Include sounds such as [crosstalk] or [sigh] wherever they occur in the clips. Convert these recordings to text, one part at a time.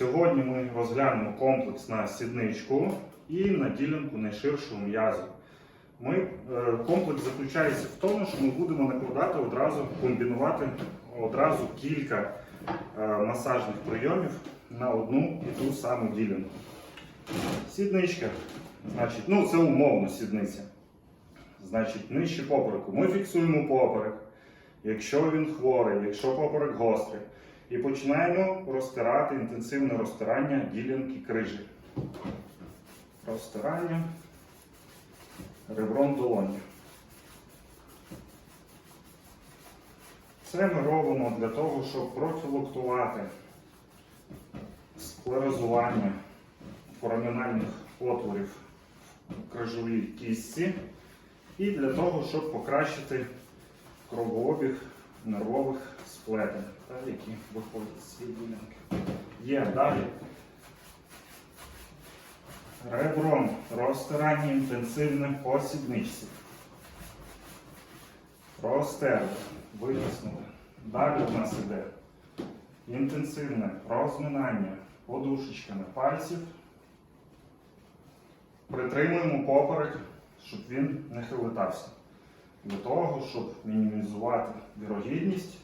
Сьогодні ми розглянемо комплекс на сідничку і на ділянку найширшого м'язу. Ми, е, комплекс заключається в тому, що ми будемо накладати одразу, комбінувати одразу кілька е, масажних прийомів на одну і ту саму ділянку. Сідничка, значить, ну це умовно сідниця. Значить, нижче попереку. Ми фіксуємо поперек, якщо він хворий, якщо поперек гострий. І починаємо розтирати інтенсивне розтирання ділянки крижі. Розтирання ребром долоні. Це ми робимо для того, щоб профілактувати склерозування форамінальних отворів в крижовій кістці і для того, щоб покращити кровообіг нервових сплетень, які виходять з цієї ділянки. Є далі. Ребром розтирання інтенсивне по сідничці. Розтерли, витиснули. Далі у нас іде інтенсивне розминання подушечками пальців. Притримуємо поперек, щоб він не хилитався. Для того, щоб мінімізувати вірогідність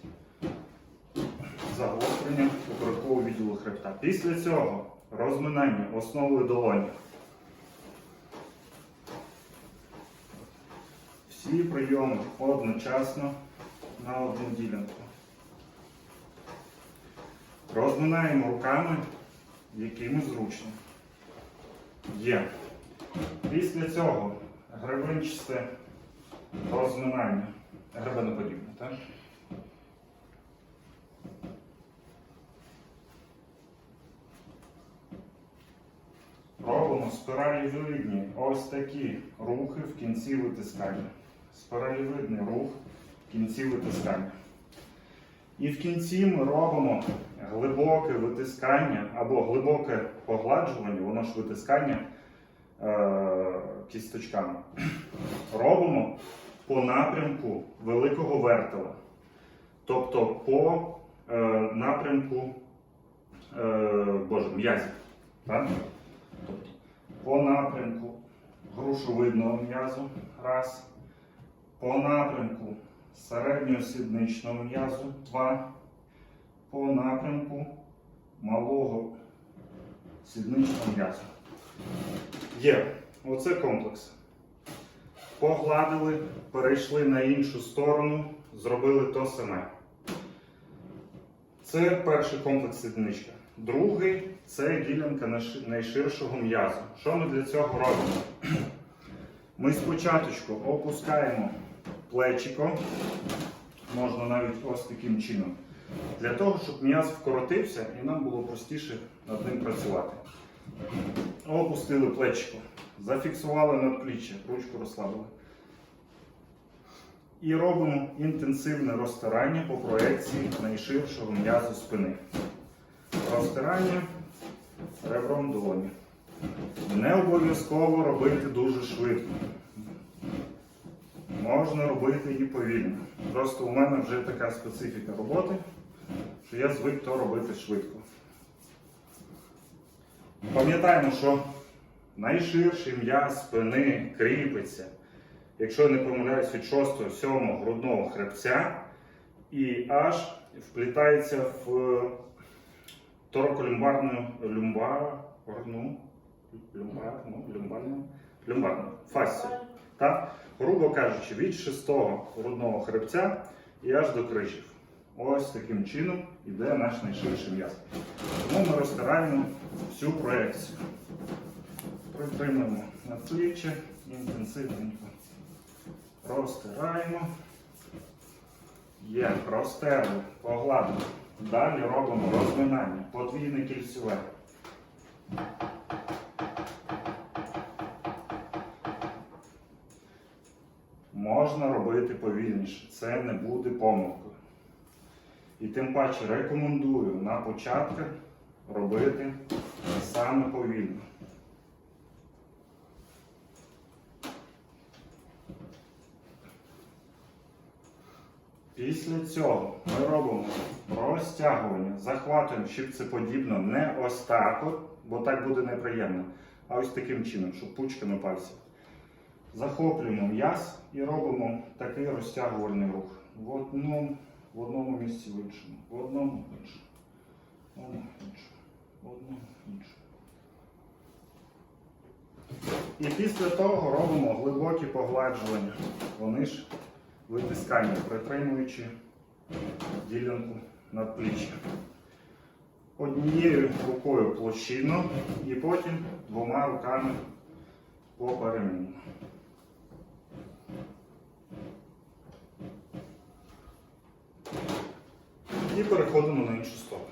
загострення поперекового відділу хребта. Після цього розминання основи долоні. Всі прийоми одночасно на одну ділянку. Розминаємо руками, якими зручно. Є. Після цього гребенчасте розминання. Гребеноподібне, так? Робимо спиралівидні ось такі рухи в кінці витискання. Спиралівидний рух в кінці витискання. І в кінці ми робимо глибоке витискання або глибоке погладжування, воно ж витискання е- кісточками. Робимо по напрямку великого вертела. Тобто по е, напрямку е, Боже, м'язів. Тобто, по напрямку грушовидного м'язу раз, по напрямку середньосідничного м'язу два, по напрямку малого сідничного м'язу. Є. Оце комплекс. Погладили, перейшли на іншу сторону, зробили то саме. Це перший комплекс сідничка. Другий це ділянка найширшого м'язу. Що ми для цього робимо? [clears throat] Ми спочатку опускаємо плечико, можна навіть ось таким чином, для того, щоб м'яз вкоротився і нам було простіше над ним працювати. Опустили плечико, зафіксували надпліччя, ручку розслабили. І робимо інтенсивне розтирання по проекції найширшого м'язу спини. Розтирання ребром долоні. Не обов'язково робити дуже швидко. Можна робити і повільно. Просто у мене вже така специфіка роботи, що я звик то робити швидко. Пам'ятаємо, що найширший м'яз спини кріпиться, якщо я не помиляюсь, від 6-7 грудного хребця і аж вплітається в тораколюмбарну люмбарну, люмбарну, люмбарну, люмбарну фасцію. Так? Грубо кажучи, від 6-го грудного хребця і аж до крижів. Ось таким чином йде наш найширший м'яз. Тому ми розтираємо всю проекцію. Притримуємо на плечі, інтенсивненько розтираємо. Є, розтерли, погладили. Далі робимо розминання, подвійне кільцеве. Можна робити повільніше, це не буде помилкою. І тим паче рекомендую на початках робити саме повільно. Після цього ми робимо розтягування, захватуємо щипцеподібно не ось так, бо так буде неприємно, а ось таким чином, щоб пучками пальців. Захоплюємо м'яз і робимо такий розтягувальний рух. В одному, в одному місці в іншому, в одному в іншому, в одному іншому, в одному іншому. І після того робимо глибокі погладжування. Вони ж витискання, притримуючи ділянку надпліччя. Однією рукою площинно і потім двома руками поперемінно. І переходимо на іншу сторону.